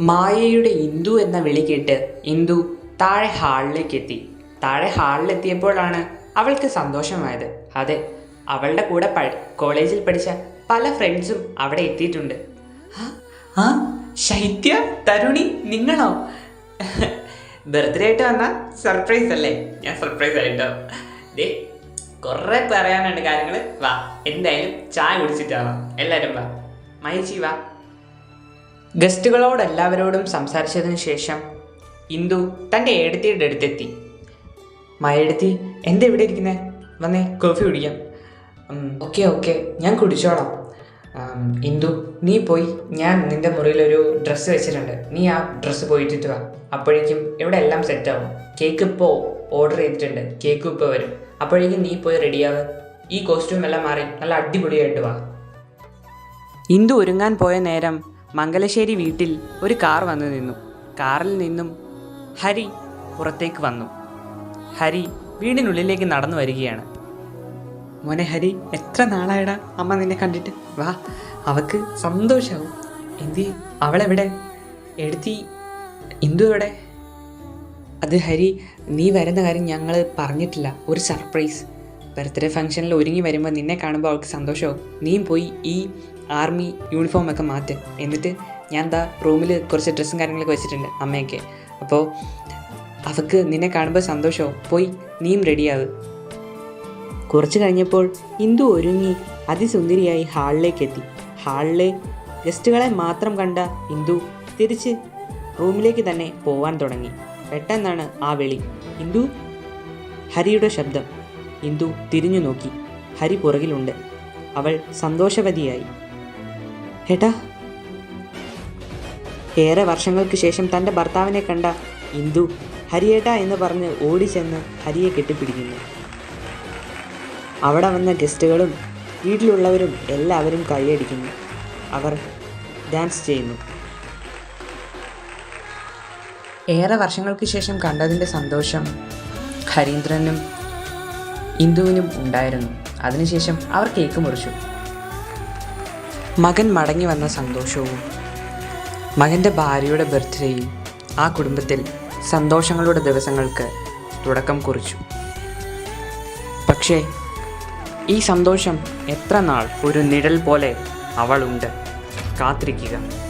മായയുടെ ഇന്ദു എന്ന വിളി കേട്ട് ഇന്ദു താഴെ ഹാളിലേക്ക് എത്തി താഴെ ഹാളിലെത്തിയപ്പോഴാണ് അവൾക്ക് സന്തോഷമായത്. അതെ അവളുടെ കൂടെ കോളേജിൽ പഠിച്ച പല ഫ്രണ്ട്സും അവിടെ എത്തിയിട്ടുണ്ട്. ആ ശൈത്യ തരുണി നിങ്ങളോ? ബർത്ത്ഡേ ആയിട്ട് വന്ന സർപ്രൈസ് അല്ലേ? ഞാൻ സർപ്രൈസ് ആയിട്ടോ? ദേ കുറേ പറയാനുണ്ട് കാര്യങ്ങൾ വാ എന്തായാലും ചായ കുടിച്ചിട്ടാണോ എല്ലാവരും വാ. മൈ വാ. ഗസ്റ്റുകളോട് എല്ലാവരോടും സംസാരിച്ചതിന് ശേഷം ഇന്ദു തന്റെ ഏടത്തിയുടെ അടുത്തെത്തി. മഴയെടുത്തി എന്താ ഇവിടെ ഇരിക്കുന്നത് വന്നേ കോഫി കുടിക്കാം. ഓക്കെ ഓക്കെ ഞാൻ കുടിച്ചോളാം. ഇന്ദു നീ പോയി. ഞാൻ നിന്റെ മുറിയിലൊരു ഡ്രസ്സ് വെച്ചിട്ടുണ്ട്. നീ ആ ഡ്രസ്സ് പോയിട്ടിട്ട് വാ. അപ്പോഴേക്കും ഇവിടെ എല്ലാം സെറ്റാവും കേക്ക് ഇപ്പോൾ ഓർഡർ ചെയ്തിട്ടുണ്ട്. കേക്ക് ഇപ്പോൾ വരും. അപ്പോഴേക്കും നീ പോയി റെഡിയാവ് ഈ കോസ്റ്റ്യൂം എല്ലാം മാറി. നല്ല അടിപൊളിയായിട്ട് വാ. ഇന്ദു ഒരുങ്ങാൻ പോയ നേരം മംഗലശ്ശേരി വീട്ടിൽ ഒരു കാർ വന്നു നിന്നു. കാറിൽ നിന്നും ഹരി പുറത്തേക്ക് വന്നു. ഹരി വീടിനുള്ളിലേക്ക് നടന്നു വരികയാണ്. മോനെ ഹരി എത്ര നാളായടാ അമ്മ നിന്നെ കണ്ടിട്ട്? വാ അവക്ക് സന്തോഷാവും. എന്തി അവളെവിടെ? എഴുത്തി ഇന്ദു എവിടെ? അത് ഹരി നീ വരുന്ന കാര്യം ഞങ്ങൾ പറഞ്ഞിട്ടില്ല. ഒരു സർപ്രൈസ്. ബർത്ത്ഡേ ഫംഗ്ഷനിൽ ഒരുങ്ങി വരുമ്പോൾ നിന്നെ കാണുമ്പോൾ അവൾക്ക് സന്തോഷമാവും നീയും പോയി ഈ ആർമി യൂണിഫോം ഒക്കെ മാറ്റ്. എന്നിട്ട് ഞാൻ എന്താ റൂമിൽ കുറച്ച് ഡ്രസ്സും കാര്യങ്ങളൊക്കെ വെച്ചിട്ടുണ്ട് അമ്മയൊക്കെ. അപ്പോൾ അവൾക്ക് നിന്നെ കാണുമ്പോൾ സന്തോഷമോ പോയി നീയും റെഡിയാവ് കുറച്ച് കഴിഞ്ഞപ്പോൾ ഇന്ദു ഒരുങ്ങി അതിസുന്ദരിയായി ഹാളിലേക്ക് എത്തി. ഹാളിലെ ഗസ്റ്റുകളെ മാത്രം കണ്ട ഇന്ദു തിരിച്ച് റൂമിലേക്ക് തന്നെ പോവാൻ തുടങ്ങി. പെട്ടെന്നാണ് ആ വിളി. ഇന്ദു ഹരിയുടെ ശബ്ദം. ഇന്ദു തിരിഞ്ഞു നോക്കി. ഹരി പുറകിലുണ്ട്. അവൾ സന്തോഷവതിയായി. ഏട്ടാ. ഏറെ വർഷങ്ങൾക്ക് ശേഷം തന്റെ ഭർത്താവിനെ കണ്ട ഇന്ദു ഹരിയേട്ട എന്ന് പറഞ്ഞ് ഓടി ചെന്ന് ഹരിയെ കെട്ടിപ്പിടിക്കുന്നു. അവിടെ വന്ന ഗസ്റ്റുകളും വീട്ടിലുള്ളവരും എല്ലാവരും കൈയടിക്കുന്നു. അവർ ഡാൻസ് ചെയ്യുന്നു. ഏറെ വർഷങ്ങൾക്ക് ശേഷം കണ്ടതിന്റെ സന്തോഷം ഹരീന്ദ്രനും ഇന്ദുവിനും ഉണ്ടായിരുന്നു. അതിനുശേഷം അവർ കേക്ക് മുറിച്ചു. മകൻ മടങ്ങി വന്ന സന്തോഷവും മകന്റെ ഭാര്യയുടെ ബർത്ത്ഡേയും ആ കുടുംബത്തിൽ സന്തോഷങ്ങളുടെ ദിവസങ്ങൾക്ക് തുടക്കം കുറിച്ചു. പക്ഷേ ഈ സന്തോഷം എത്ര നാൾ ഒരു നിഴൽ പോലെ അവളുണ്ട്? കാത്തിരിക്കുക.